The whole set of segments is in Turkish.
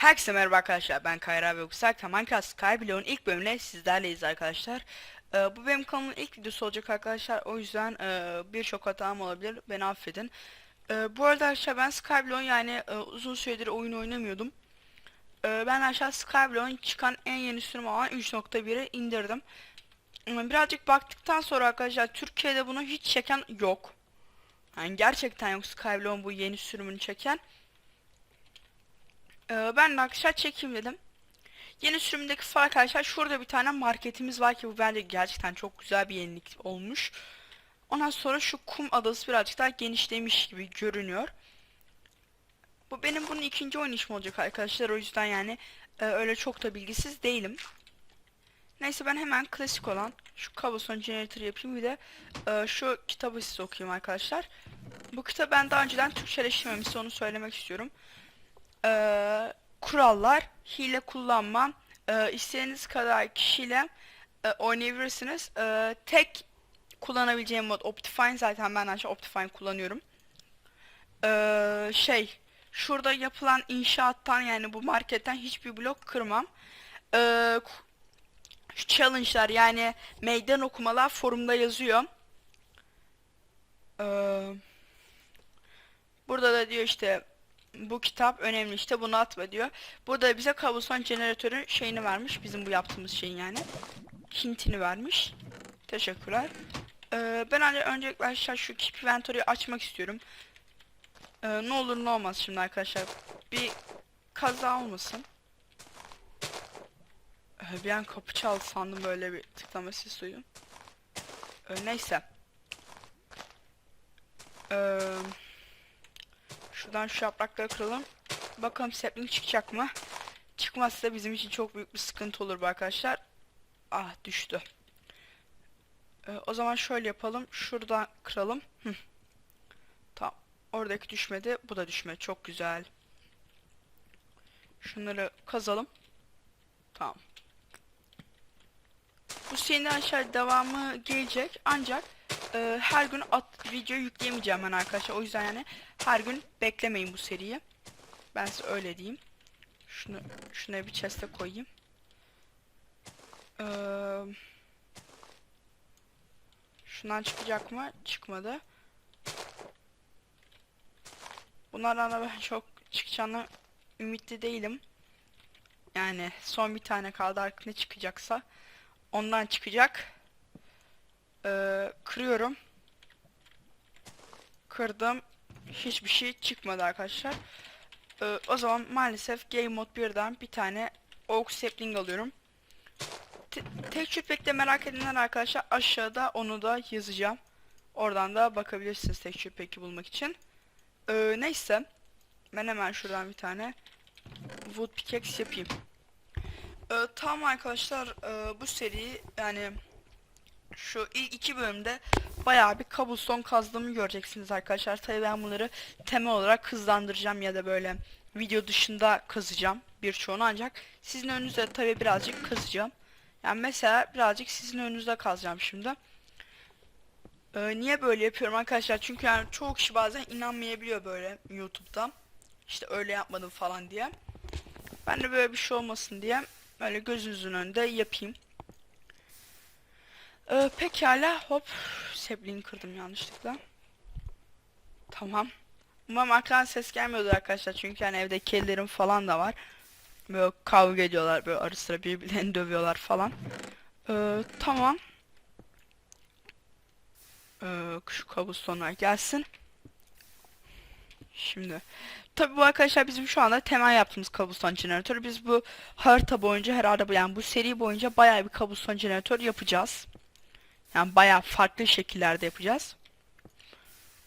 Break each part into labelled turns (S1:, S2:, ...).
S1: Herkese merhaba arkadaşlar ben Kayra ve Uksak Minecraft Skyblock'un ilk bölümüne sizlerleyiz arkadaşlar. Ee, bu benim kanalımın ilk videosu olacak arkadaşlar o yüzden e, birçok hatam olabilir beni affedin. Ee, bu arada arkadaşlar ben Skyblock'un yani e, uzun süredir oyun oynamıyordum. Ee, ben aşağı Skyblock'un çıkan en yeni sürüm olan 3.1'i indirdim. Ee, birazcık baktıktan sonra arkadaşlar Türkiye'de bunu hiç çeken yok. Yani gerçekten yok Skyblock'un bu yeni sürümünü çeken. Ee, ben de arkadaşlar çekeyim dedim. Yeni sürümdeki fark arkadaşlar şurada bir tane marketimiz var ki bu bence gerçekten çok güzel bir yenilik olmuş. Ondan sonra şu kum adası birazcık daha genişlemiş gibi görünüyor. Bu benim bunun ikinci oynayışım olacak arkadaşlar o yüzden yani e, öyle çok da bilgisiz değilim. Neyse ben hemen klasik olan şu cobblestone generator yapayım bir de e, şu kitabı size okuyayım arkadaşlar. Bu kitabı ben daha önceden Türkçeleştirmemişse onu söylemek istiyorum e, kurallar, hile kullanma, e, istediğiniz kadar kişiyle e, oynayabilirsiniz. E, tek kullanabileceğim mod Optifine zaten ben aşağı Optifine kullanıyorum. E, şey, şurada yapılan inşaattan yani bu marketten hiçbir blok kırmam. E, challenge'lar yani meydan okumalar forumda yazıyor. E, burada da diyor işte bu kitap önemli işte bunu atma diyor. Burada bize kabloson jeneratörün şeyini vermiş. Bizim bu yaptığımız şeyin yani. Hintini vermiş. Teşekkürler. Ee, ben önce öncelikle arkadaşlar şu Keep Inventory'yi açmak istiyorum. Ee, ne olur ne olmaz şimdi arkadaşlar. Bir kaza olmasın. Ee, bir an kapı çaldı sandım böyle bir tıklama sesi duydum. Ee, neyse. Eee... Şuradan şu yaprakları kıralım. Bakalım sapling çıkacak mı? Çıkmazsa bizim için çok büyük bir sıkıntı olur bu arkadaşlar. Ah düştü. Ee, o zaman şöyle yapalım. Şuradan kıralım. Hı. Tamam. Oradaki düşmedi. Bu da düşmedi. Çok güzel. Şunları kazalım. Tamam. Bu serinin aşağı devamı gelecek. Ancak e, her gün at video yükleyemeyeceğim ben arkadaşlar. O yüzden yani her gün beklemeyin bu seriyi. Ben size öyle diyeyim. Şunu şuna bir chest'e koyayım. Ee, şundan çıkacak mı? Çıkmadı. Bunlardan da ben çok çıkacağını ümitli değilim. Yani son bir tane kaldı artık çıkacaksa ondan çıkacak. Ee, kırıyorum. Kırdım. Hiçbir şey çıkmadı arkadaşlar. Ee, o zaman maalesef Game Mode 1'den bir tane Oak Sapling alıyorum. Te tek pekte merak edenler arkadaşlar aşağıda onu da yazacağım. Oradan da bakabilirsiniz tek peki bulmak için. Ee, neyse. Ben hemen şuradan bir tane Wood Pickaxe yapayım. Ee, tamam arkadaşlar e, bu seri yani şu ilk iki bölümde bayağı bir cobblestone kazdığımı göreceksiniz arkadaşlar. Tabii ben bunları temel olarak hızlandıracağım ya da böyle video dışında kazacağım birçoğunu ancak sizin önünüzde tabii birazcık kazacağım. Yani mesela birazcık sizin önünüzde kazacağım şimdi. Ee, niye böyle yapıyorum arkadaşlar? Çünkü yani çoğu kişi bazen inanmayabiliyor böyle YouTube'da. İşte öyle yapmadım falan diye. Ben de böyle bir şey olmasın diye böyle gözünüzün önünde yapayım. Ee, pekala hop sapling'i kırdım yanlışlıkla. Tamam. Umarım arkadan ses gelmiyordu arkadaşlar çünkü hani evde kedilerim falan da var. Böyle kavga ediyorlar böyle ara sıra birbirlerini dövüyorlar falan. Ee, tamam. Ee, şu kabustonlar gelsin. Şimdi tabi bu arkadaşlar bizim şu anda temel yaptığımız kabuston jeneratörü biz bu harita boyunca herhalde yani bu seri boyunca bayağı bir kabuston jeneratör yapacağız. Yani bayağı farklı şekillerde yapacağız.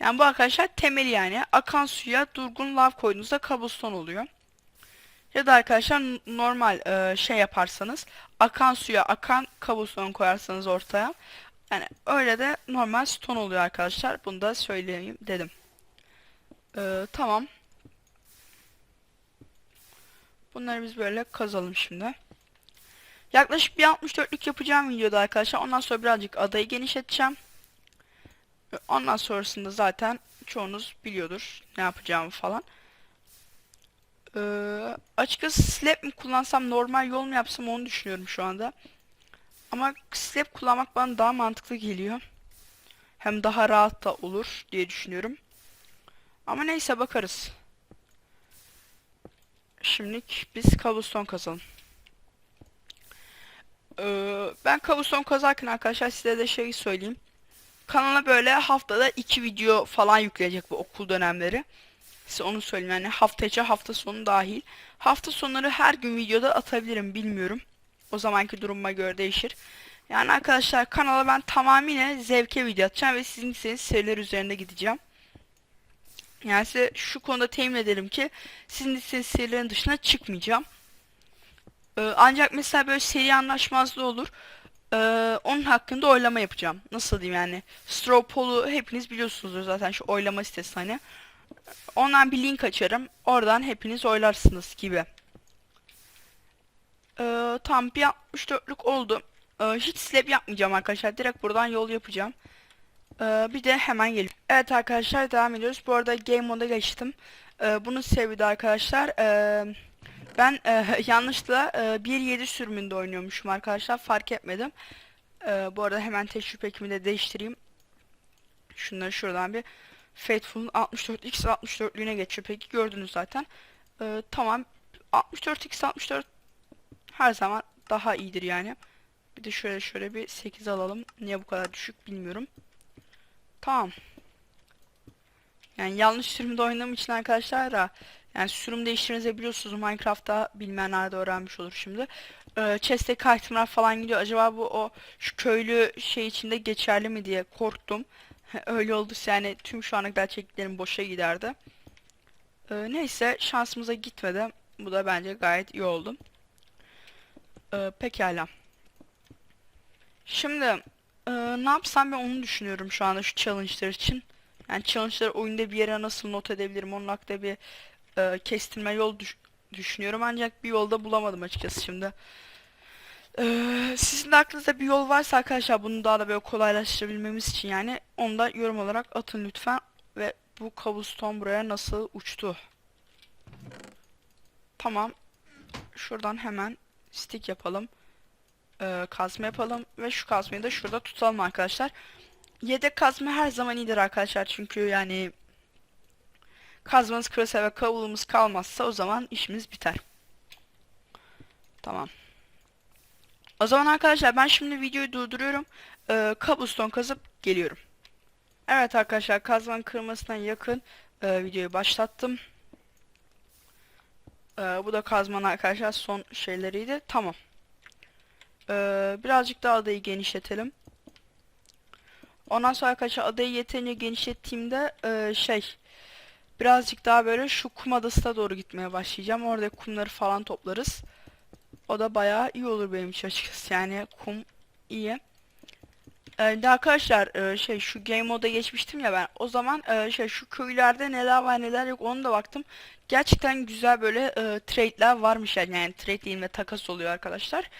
S1: Yani bu arkadaşlar temeli yani. Akan suya durgun lav koyduğunuzda cobblestone oluyor. Ya da arkadaşlar normal e, şey yaparsanız akan suya akan cobblestone koyarsanız ortaya. Yani öyle de normal stone oluyor arkadaşlar. Bunu da söyleyeyim dedim. E, tamam. Bunları biz böyle kazalım şimdi. Yaklaşık bir 64'lük yapacağım videoda arkadaşlar. Ondan sonra birazcık adayı genişleteceğim. Ondan sonrasında zaten çoğunuz biliyordur ne yapacağımı falan. Ee, açıkçası slab mi kullansam normal yol mu yapsam onu düşünüyorum şu anda. Ama slab kullanmak bana daha mantıklı geliyor. Hem daha rahat da olur diye düşünüyorum. Ama neyse bakarız. Şimdilik biz cobblestone kazalım. Ee, ben cobblestone kazarken arkadaşlar size de şey söyleyeyim. Kanala böyle haftada iki video falan yükleyecek bu okul dönemleri. Size onu söyleyeyim yani hafta içi hafta sonu dahil. Hafta sonları her gün videoda atabilirim bilmiyorum. O zamanki duruma göre değişir. Yani arkadaşlar kanala ben tamamıyla zevke video atacağım ve sizin istediğiniz seriler üzerinde gideceğim. Yani size şu konuda temin ederim ki sizin istediğiniz serilerin dışına çıkmayacağım. Ee, ancak mesela böyle seri anlaşmazlığı olur. Ee, onun hakkında oylama yapacağım. Nasıl diyeyim yani. Straw poll'u hepiniz biliyorsunuzdur zaten şu oylama sitesi hani. Ondan bir link açarım. Oradan hepiniz oylarsınız gibi. Ee, tam bir 64'lük oldu. Hiç slab yapmayacağım arkadaşlar. Direkt buradan yol yapacağım. Bir de hemen gelip. Evet arkadaşlar devam ediyoruz. Bu arada game moda geçtim. Ee, bunun sebebi de arkadaşlar. ee, ben ee, yanlışlıkla ee, 1.7 sürümünde oynuyormuşum arkadaşlar. Fark etmedim. Ee, bu arada hemen tecrübe ekimi de değiştireyim. Şunları şuradan bir Faithful'un 64x 64'lüğüne geçiyor. Peki gördünüz zaten. Ee, tamam. 64x 64 her zaman daha iyidir yani. Bir de şöyle şöyle bir 8 alalım. Niye bu kadar düşük bilmiyorum. Tamam. Yani yanlış sürümde oynadığım için arkadaşlar da yani sürüm değiştirinize biliyorsunuz Minecraft'ta bilmeyenler de öğrenmiş olur şimdi. Ee, chest'teki itemler falan gidiyor. Acaba bu o şu köylü şey içinde geçerli mi diye korktum. Öyle olduysa yani tüm şu ana kadar çektiklerim boşa giderdi. Ee, neyse şansımıza gitmedi. Bu da bence gayet iyi oldu. Ee, pekala. Şimdi e, ne yapsam ben onu düşünüyorum şu anda şu challenge'lar için. Yani challenge'ları oyunda bir yere nasıl not edebilirim onun hakkında bir e, kestirme yol düş- düşünüyorum ancak bir yolda bulamadım açıkçası şimdi. Ee, sizin de aklınızda bir yol varsa arkadaşlar bunu daha da böyle kolaylaştırabilmemiz için yani onu da yorum olarak atın lütfen. Ve bu cobblestone buraya nasıl uçtu? Tamam. Şuradan hemen stick yapalım. Ee, kazma yapalım ve şu kazmayı da şurada tutalım arkadaşlar. Yedek kazma her zaman iyidir arkadaşlar çünkü yani kazmanız kırılsa ve kavulumuz kalmazsa o zaman işimiz biter. Tamam. O zaman arkadaşlar ben şimdi videoyu durduruyorum. Ee, cobblestone kazıp geliyorum. Evet arkadaşlar kazmanın kırılmasına yakın e, videoyu başlattım. Ee, bu da kazmanın arkadaşlar son şeyleriydi. Tamam. Ee, birazcık daha adayı genişletelim. Ondan sonra arkadaşlar adayı yeterince genişlettiğimde e, şey birazcık daha böyle şu kum adasına doğru gitmeye başlayacağım. Orada kumları falan toplarız. O da bayağı iyi olur benim için açıkçası. Yani kum iyi. Ee, de arkadaşlar e, şey şu game moda geçmiştim ya ben. O zaman e, şey şu köylerde neler var neler yok onu da baktım. Gerçekten güzel böyle e, trade'ler varmış yani. Yani trade değil ve takas oluyor arkadaşlar.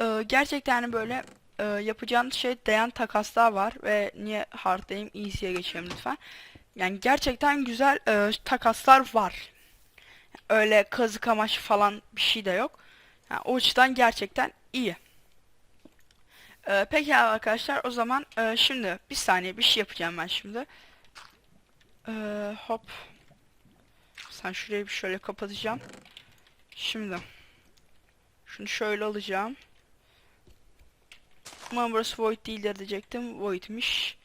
S1: E, gerçekten böyle e, yapacağınız şey dayan takaslar var ve niye hard'dayım easy'ye geçelim lütfen. Yani gerçekten güzel e, takaslar var. Öyle kazık amaç falan bir şey de yok. Yani o açıdan gerçekten iyi. Ee, peki arkadaşlar o zaman e, şimdi bir saniye bir şey yapacağım ben şimdi. Ee, hop. Sen şurayı bir şöyle kapatacağım. Şimdi. Şunu şöyle alacağım. Umarım burası void değildir diyecektim. Void'miş.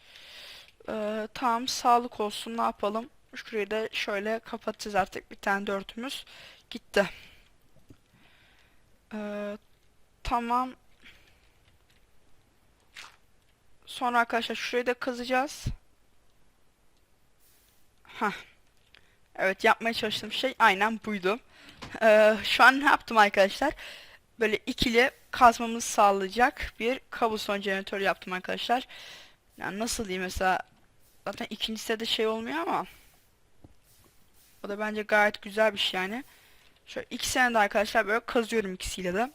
S1: Ee, tamam sağlık olsun ne yapalım. Şurayı da şöyle kapatacağız artık bir tane dörtümüz. Gitti. Ee, tamam. Sonra arkadaşlar şurayı da kazacağız. Hah. Evet yapmaya çalıştığım şey aynen buydu. Ee, şu an ne yaptım arkadaşlar? Böyle ikili kazmamızı sağlayacak bir cobblestone jeneratör yaptım arkadaşlar. Yani nasıl diyeyim mesela zaten ikincisi de şey olmuyor ama o da bence gayet güzel bir şey yani. Şöyle ikisini de arkadaşlar böyle kazıyorum ikisiyle de.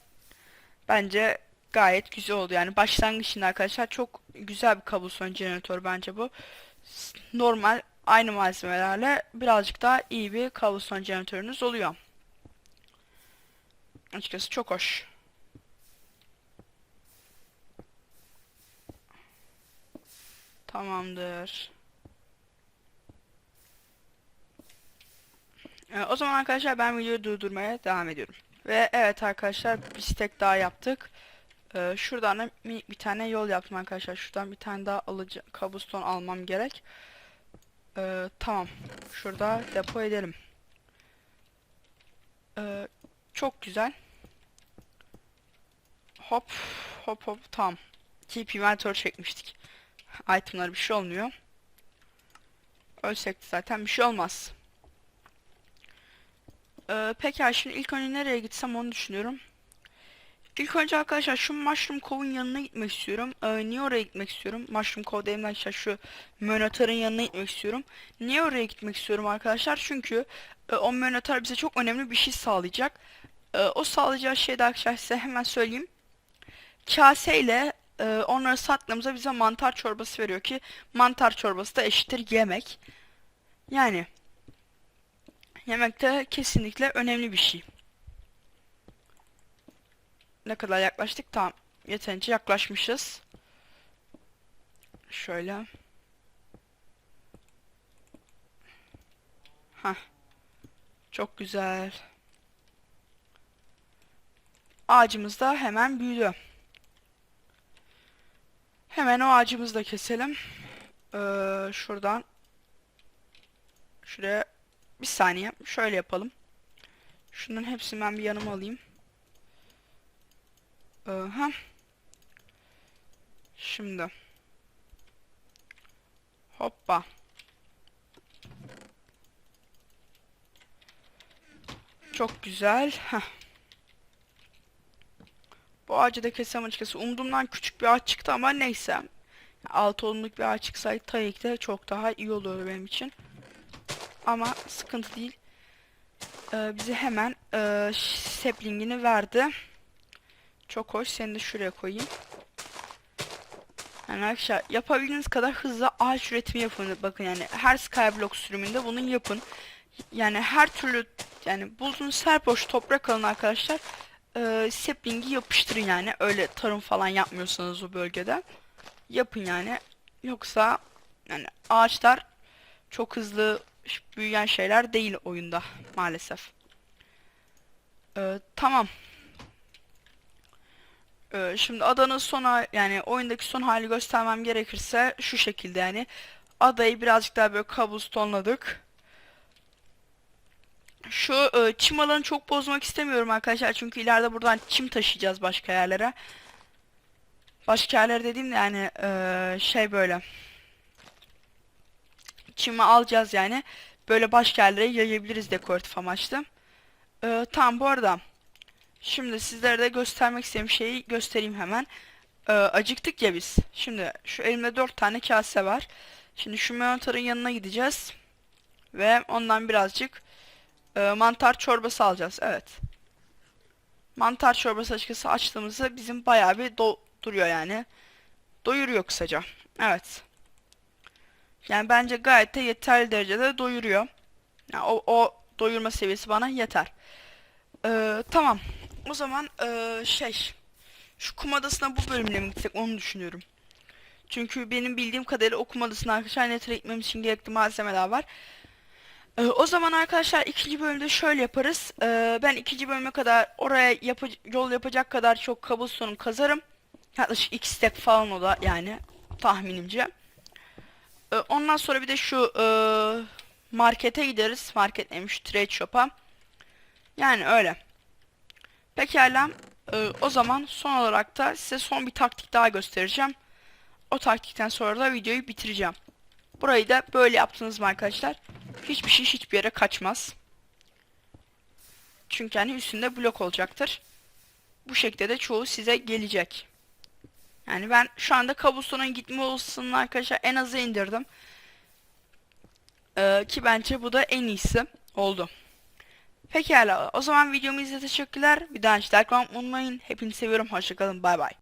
S1: Bence gayet güzel oldu. Yani başlangıç için arkadaşlar çok güzel bir cobblestone jeneratör bence bu. Normal aynı malzemelerle birazcık daha iyi bir cobblestone jeneratörünüz oluyor. Açıkçası çok hoş. Tamamdır. Ee, o zaman arkadaşlar ben videoyu durdurmaya devam ediyorum. Ve evet arkadaşlar bir stack daha yaptık. Ee, şuradan da bir tane yol yaptım arkadaşlar. Şuradan bir tane daha alıcı kabuston almam gerek. Ee, tamam. Şurada depo edelim. Ee, çok güzel. Hop hop hop tamam. Keep inventory çekmiştik. Itemlar bir şey olmuyor. Ölsek zaten bir şey olmaz. Ee, pekala şimdi ilk önce nereye gitsem onu düşünüyorum. İlk önce arkadaşlar şu Mushroom Cove'un yanına gitmek istiyorum. Ee, niye oraya gitmek istiyorum? Mushroom Cove dediğim arkadaşlar şu Minotaur'ın yanına gitmek istiyorum. Niye oraya gitmek istiyorum arkadaşlar? Çünkü e, o Minotaur bize çok önemli bir şey sağlayacak. E, o sağlayacağı şey de arkadaşlar size hemen söyleyeyim. Kaseyle e, onları sattığımızda bize mantar çorbası veriyor ki mantar çorbası da eşittir yemek. Yani yemek de kesinlikle önemli bir şey. Ne kadar yaklaştık? Tamam. Yeterince yaklaşmışız. Şöyle. Hah. Çok güzel. Ağacımız da hemen büyüdü. Hemen o ağacımızı da keselim. Ee, şuradan. Şuraya bir saniye. Şöyle yapalım. Şunun hepsini ben bir yanıma alayım. Aha. Şimdi. Hoppa. Çok güzel. Heh. Bu ağacı da kesem açıkçası. Umduğumdan küçük bir ağaç çıktı ama neyse. 6 onluk bir ağaç çıksaydı tabii ki de çok daha iyi olurdu benim için. Ama sıkıntı değil. Ee, bize hemen e, saplingini verdi. Çok hoş. Seni de şuraya koyayım. Yani arkadaşlar yapabildiğiniz kadar hızlı ağaç üretimi yapın. Bakın yani her Skyblock sürümünde bunu yapın. Yani her türlü yani bulduğunuz her boş toprak alın arkadaşlar. Ee, sapling'i yapıştırın yani. Öyle tarım falan yapmıyorsanız o bölgede. Yapın yani. Yoksa yani ağaçlar çok hızlı büyüyen şeyler değil oyunda maalesef. Ee, tamam. Ee, şimdi adanın son hal- yani oyundaki son hali göstermem gerekirse şu şekilde yani adayı birazcık daha böyle cobblestone'ladık. Şu e, çim alanı çok bozmak istemiyorum arkadaşlar çünkü ileride buradan çim taşıyacağız başka yerlere. Başka yerlere dediğim de yani e, şey böyle çimi alacağız yani böyle başka yerlere yayabiliriz dekoratif amaçlı. E, tamam bu arada. Şimdi sizlere de göstermek istediğim şeyi göstereyim hemen. Ee, acıktık ya biz. Şimdi şu elimde 4 tane kase var. Şimdi şu mantarın yanına gideceğiz. Ve ondan birazcık e, mantar çorbası alacağız. Evet. Mantar çorbası açıkçası açtığımızda bizim bayağı bir duruyor yani. Doyuruyor kısaca. Evet. Yani bence gayet de yeterli derecede doyuruyor. Yani o, o doyurma seviyesi bana yeter. Ee, tamam. O zaman ee, şey şu kum adasına bu bölümle mi gitsek onu düşünüyorum. Çünkü benim bildiğim kadarıyla o kum adasına arkadaşlar netre gitmem için gerekli malzemeler var. Ee, o zaman arkadaşlar ikinci bölümde şöyle yaparız. Ee, ben ikinci bölüme kadar oraya yap yol yapacak kadar çok cobblestone kazarım. Yaklaşık iki step falan o da yani tahminimce. Ee, ondan sonra bir de şu ee, markete gideriz. Market neymiş? Trade shop'a. Yani öyle. Pekala. Ee, o zaman son olarak da size son bir taktik daha göstereceğim. O taktikten sonra da videoyu bitireceğim. Burayı da böyle yaptınız mı arkadaşlar? Hiçbir şey hiçbir yere kaçmaz. Çünkü hani üstünde blok olacaktır. Bu şekilde de çoğu size gelecek. Yani ben şu anda kabustonun gitme olasılığını arkadaşlar en azı indirdim. Ee, ki bence bu da en iyisi oldu. Pekala o zaman videomu izlediğiniz teşekkürler. Bir daha hiç like unutmayın. Hepinizi seviyorum. Hoşçakalın. Bay bay.